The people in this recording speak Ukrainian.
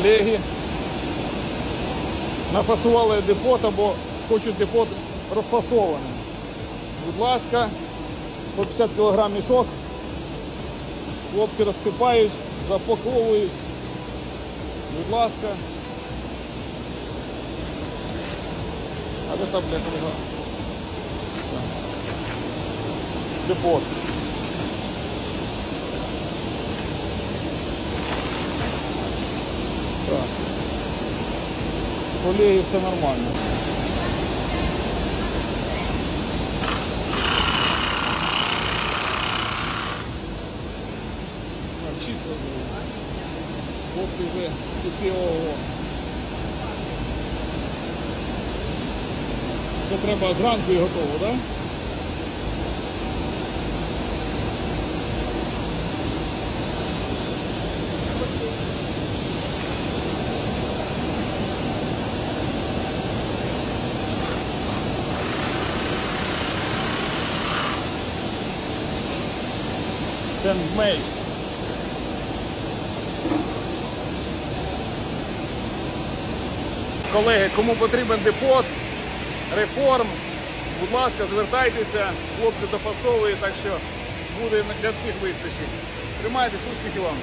Колеги нафасували депот або хочуть депот розфасований. Будь ласка, по 50 кг мішок. Хлопці розсипають, запаковують. Будь ласка. А де там, блядь, його? Депот. Колеги, все нормально. Чітко. Хлопці вже спеціалого. Це треба зранку і готово, так? Да? Handmade. Колеги, кому потрібен депот, реформ, будь ласка, звертайтеся, хлопці допасовують, так що буде для всіх вистачить. Тримайтесь, успіхів вам!